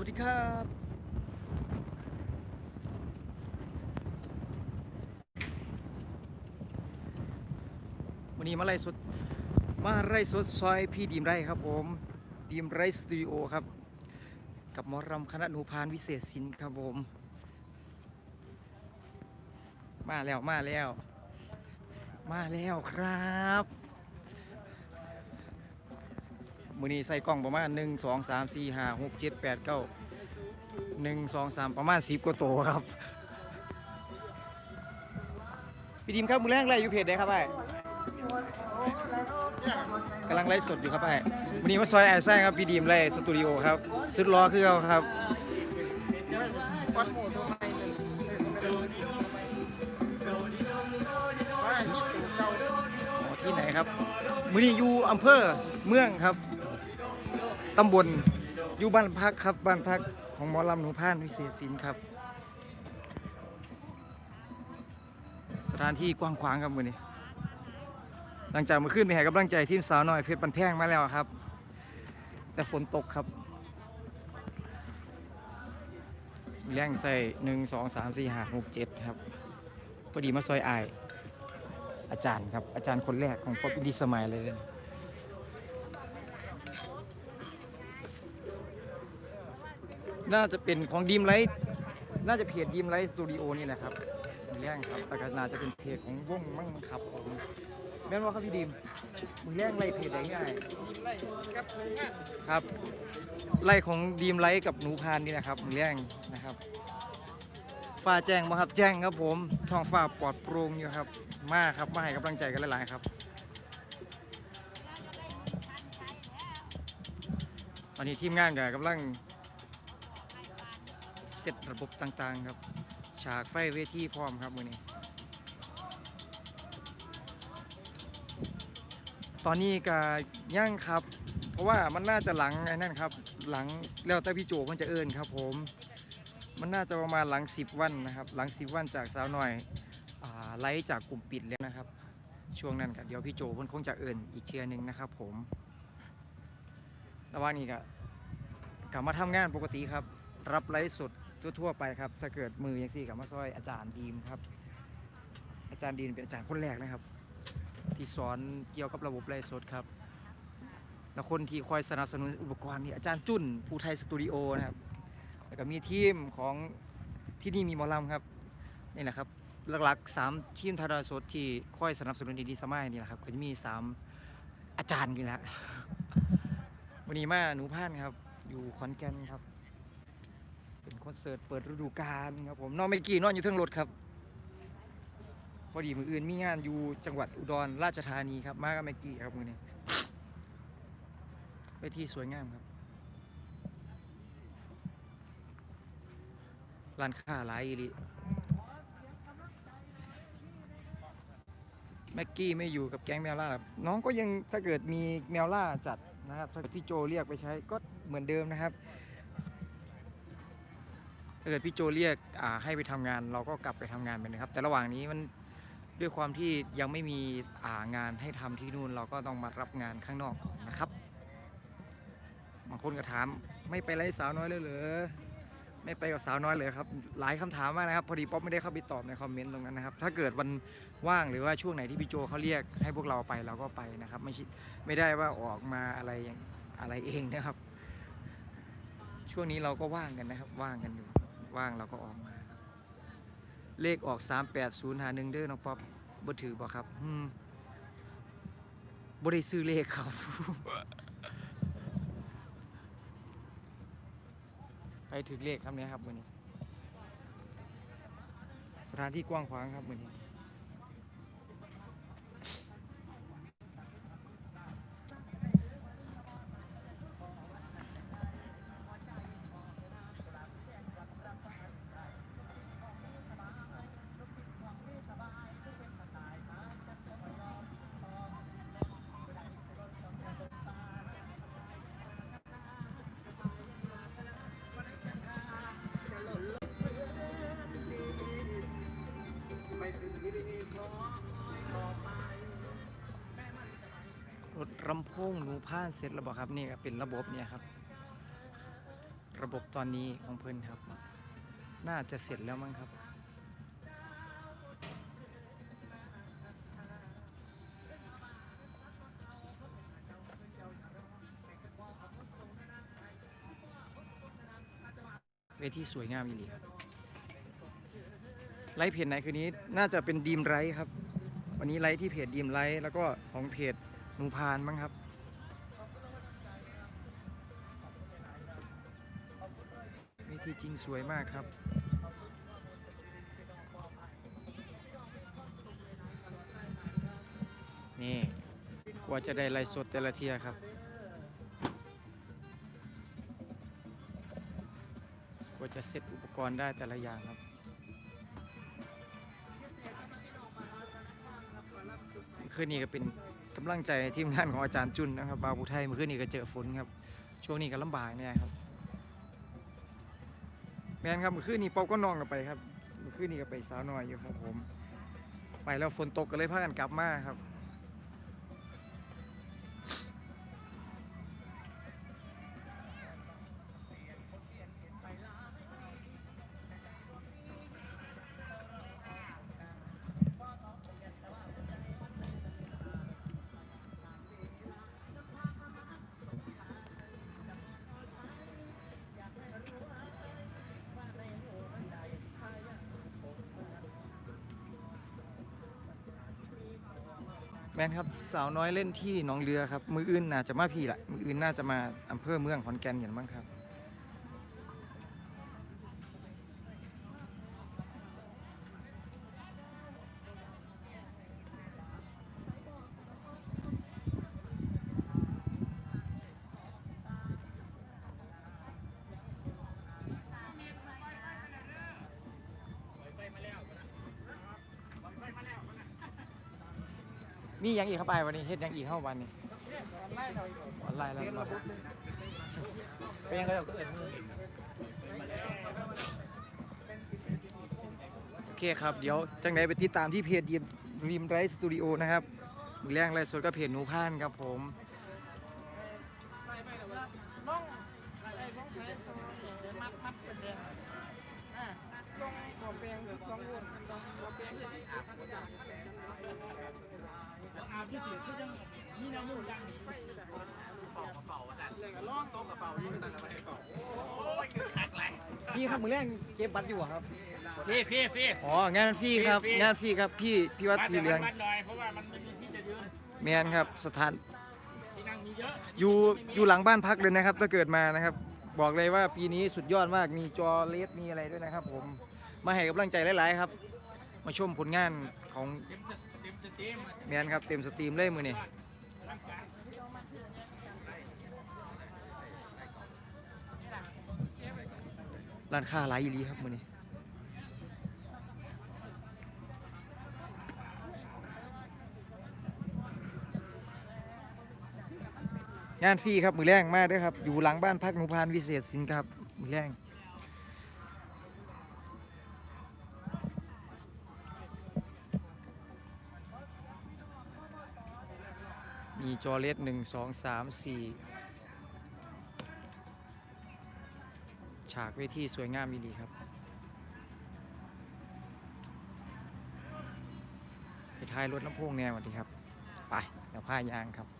วัสดีครับวันนี้มาไล่สดมาไล่สดซอยพี่ดีมไรครับผมดีมไรสตูดิโอครับ กับหมอรำคณะหนูพานวิเศษศิลป์ครับผม มาแล้วมาแล้ว มาแล้วครับ มือนี้ใส่กล้องประมาณ 1 2 3 4 5 6 7 8 9 1 2 3 ประมาณ 10 กว่าโตวครับ พี่ดิมครับมือแรกไล่อยู่เพจได้ครับไอ้กำลังไล่สดอยู่ครับไอ้วันนี้มาซอยไอ้ไส้ครับพี่ดิมไล่สตูดิโอครับสุดล้อคือเขาครับที่ตู่เก่าอ๋อที่ไหนครับมือนี้อยู่อำเภอเมืองครับ ตำบลอยู่บ้านพักครับบ้านพักของหมอลำหนูพานวิเศษศิลป์ครับ สถานที่กว้างขวางครับมือนี้หลังจากมื่อคืนไปให้กำลังใจทีมสาวน้อยเพชรบันแพงมาแล้วครับ แต่ฝนตกครับแรงใส่หนึ่งสองสามสี่ห้าหกเจ็ดครับพอดีมาซอยอาย อาจารย์ครับ อาจารย์คนแรกของป๊อปอินดีสมัยเลย น่าจะเป็นของดีมไลท์น่าจะเพจดีมไลท์สตูดิโอนี่แหละครับมือแรงครับแต่ก็น่าจะเป็นเพจของวงมั่งครับผมแม่นว่าครับพี่ดีมมือแรงไล่เพจได้ง่ายยิ้มไล่กับหนึ่งอะครับไล่ของดีมไลท์กับหนูพานนี่แหละครับมือแรงนะครับฟ้าแจ้งบ่ครับแจ้งครับผมท้องฟ้าปลอดโปร่งอยู่ครับมาครับมาให้กำลังใจกันหลายๆครับตอนนี้ทีมงานก็กำลัง เสร็จระบบต่างๆครับ ฉากไฟเวทีพร้อมครับมือนี้ ตอนนี้ก็ย่างครับ เพราะว่ามันน่าจะหลังไอ้นั่นครับ หลังแล้วแต่พี่โจมันจะเอินครับผม มันน่าจะประมาณหลัง 10 วันนะครับ หลัง 10 วันจากสาวหน่อยไลฟ์จากกลุ่มปิดแล้วนะครับ ช่วงนั้นก็เดี๋ยวพี่โจมันคงจะเอินอีกเทียหนึงนะครับ ผมระหว่างนี้ก็กลับมาทำงานปกติครับ รับไลฟ์สด ทั่วๆไปครับ ถ้าเกิดมือยังสี่กับมาซอยอาจารย์ดีมครับ อาจารย์ดีมเป็นอาจารย์คนแรกนะครับ ที่สอนเกี่ยวกับระบบไลฟ์สดครับแล้วคนที่คอยสนับสนุนอุปกรณ์นี่อาจารย์จุนภูไทยสตูดิโอนะครับแล้วก็มีทีมของที่นี่มีหมอลำครับนี่แหละครับหลักๆสามทีมทาราสดที่คอยสนับสนุนดีๆสมัยนี่แหละครับก็จะมีสามอาจารย์นี่แหละวันนี้มาหนูพานครับ อยู่ขอนแก่นครับ เป็นคอนเสิร์ตเปิดฤดูกาลครับผมน้องเมกี้นอนอยู่เทิงรถครับ พอดีมืออื่นมีงานอยู่จังหวัดอุดรราชธานีครับมากับเมกี้ครับมือนี้ไปที่สวยงามครับร้านค้าหลายอีลิแม็กกี้ไม่อยู่กับแก๊งแมวล่าครับน้องก็ยังถ้าเกิดมีแมวล่าจัดนะครับ ถ้าเกิดพี่โจเรียกไปใช้ก็เหมือนเดิมนะครับ ถ้าเกิดพี่โจเรียกให้ไปทำงาน เราก็กลับไปทำงานไปนะครับ แต่ระหว่างนี้มันด้วยความที่ยังไม่มีางานให้ทำที่นู่นเราก็ต้องมารับงานข้างนอกนะครับบางคนก็ถามไม่ไปไล่สาวน้อยเลยเหรอไม่ไปกับสาวน้อยเลยครับ หลายคำถามมากนะครับ พอดีป๊อปไม่ได้เข้าไปตอบในคอมเมนต์ตรงนั้นนะครับ ถ้าเกิดวันว่างหรือว่าช่วงไหนที่พี่โจเขาเรียกให้พวกเราไปเราก็ไปนะครับ ไม่ไม่ได้ว่าออกมาอะไรอย่างอะไรเองนะครับ ช่วงนี้เราก็ว่างกันนะครับ ว่างกันอยู่ ว่างเราก็ออกมา เลขออก 380หาหนึ่งเด้อน้องป๊อปบ่ถือบ่ครับอืมบ่ได้ซื้อเลขครับ ไปถึงเลขครับเนี่ยครับมือนี้ สถานที่กว้างขวางครับมือนี้ รถลำโพงหนูผ่านเสร็จแล้วบอกครับนี่ก็เป็นระบบเนี่ยครับ ระบบตอนนี้ของเพิ่นครับ น่าจะเสร็จแล้วมั้งครับเวทีสวยงามอีหลีครับไลฟ์เพจไหนคืนนี้น่าจะเป็นดีมไลฟ์ครับ วันนี้ไลฟ์ที่เพจดีมไลฟ์แล้วก็ของเพจ หนูพานมั้งครับเวทีจริงสวยมากครับ นี่กว่าจะได้ไลฟ์สดแต่ละเทียครับกว่าจะเซตอุปกรณ์ได้แต่ละอย่างครับคืนนี้ก็เป็น กำลังใจทีมงานของอาจารย์จุนนะครับบาบูไทยเมื่อคืนนี้ก็เจอฝนครับ ช่วงนี้ก็ลำบากเนี่ยครับ แมนครับเมื่อคืนนี้เปาก็นอนกันไปครับเมื่อคืนนี้ก็ไปสาวน้อยอยู่ครับผม ไปแล้วฝนตกก็เลยพากันกลับมาครับ แมนครับสาวน้อยเล่นที่หนองเรือครับ มืออื่นน่าจะมาพี่ละมืออื่นน่าจะมาอำเภอเมืองขอนแก่นอย่างบ้างครับ มีหยังอีกเข้าไปวันนี้เฮ็ดหยังอีกเข้าวันนี้ออนไลน์แล้วเรียนก็ระบบหนึ่งเป็นยังไงก็เอิดมือโอเคครับ เดี๋ยวจังไหนไปติดตามที่เพจดีมริมไรสตูดิโอนะครับมือแรงไรสดก็เพจหนูพานครับผมน้องไอ้น้องใช้มัดมัดเป็นแดงอ่าลงหัวแปลงลงวนลองหัวแปลงที่อาบอา บที่ถือที่ยังนี่น้ำมูกยังไฟแบบเป่ากระเป๋าดันเลยก็ล่องโต๊ะกระเป๋าอยู่นั่นแล้วไปเป่าโอ้ยคือคักเลยพี่ครับมือแรงเก็บบัตรอยู่ครับฟรีฟรีฟรีอ๋องานฟรีครับงานฟรีครับพี่พี่วัดมาพี่แต่เรืองเพราะว่ามันไม่มีที่จะยืนแมนครับสถานอยู่อยู่หลังบ้านพักเลยนะครับ ถ้าเกิดมานะครับ บอกเลยว่าปีนี้สุดยอดมากมีจอเลสมีอะไรด้วยนะครับ ผมมาให้กำลังใจหลาย ๆ ครับ มาชมผลงานของ แมนครับเต็มสตรีมเลยมือนี่ร้านค้าหลายอีลีครับมือนี่งานฟรีครับมือแรงมากด้วยครับ อยู่หลังบ้านพักหนูพานวิเศษสินครับมือแรง จอเลสหนึ่งสองสามสี่ฉากเวทีสวยงามดีครับ ไปท้ายรถน้ำโพงแนววันดีครับ ไปเดี๋ยวผ้ายางครับ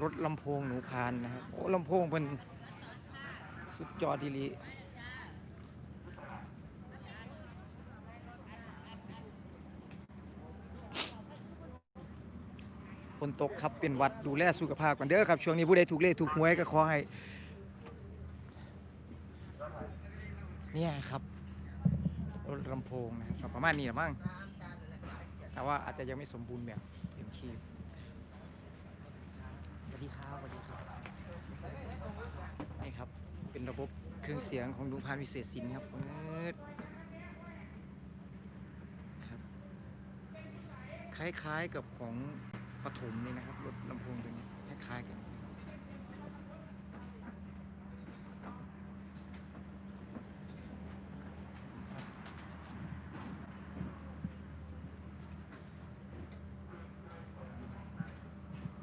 รถลำโพงหนูพานนะครับโอ้ลำโพงเป็นสุดยอดดีลีฝนตกครับเป็นวัดดูแลสุขภาพกันเด้อครับ ช่วงนี้ผู้ใดถูกเลขถูกหวยก็ขอให้ เนี่ยครับรถลำโพงนะครับประมาณนี้ละมั้งแต่ว่าอาจจะยังไม่สมบูรณ์แบบเต็มที่ ดีครับสวัสดีครับนี่ครับ เป็นระบบเครื่องเสียงของดุพานวิเศษสินครับเอิดครับ คล้ายๆกับของปฐมนี่นะครับ รถลำโพงตัวนี้คคล้ายกัน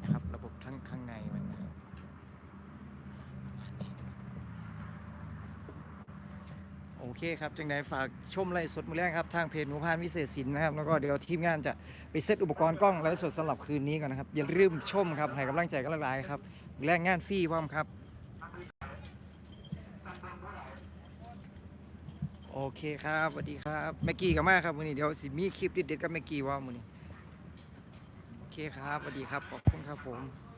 นะครับ ระบบทั้งข้างในมันนะครับโอ เคครับจังไดฝากชมไลฟ์สดมือแรกครับ ทางเพจหนูพานวิเศษศิลป์นะครับ แล้วก็เดี๋ยวทีมงานจะไปเซตอุปกรณ์กล้องไลฟ์สดสำหรับคืนนี้ก่อนนะครับ อย่าลืมชมครับให้กำลังใจกันหลายๆครับมือแรกงานฟรีพร้อมครับ โอเคครับสวัสดีครับแม็กกี้กับมาครับวันนี้เดี๋ยวสิมีคลิปเด็ดๆกับแม็กกี้ว่ามือนี้โอเคครับสวัสดีครับขอบคุณครับผม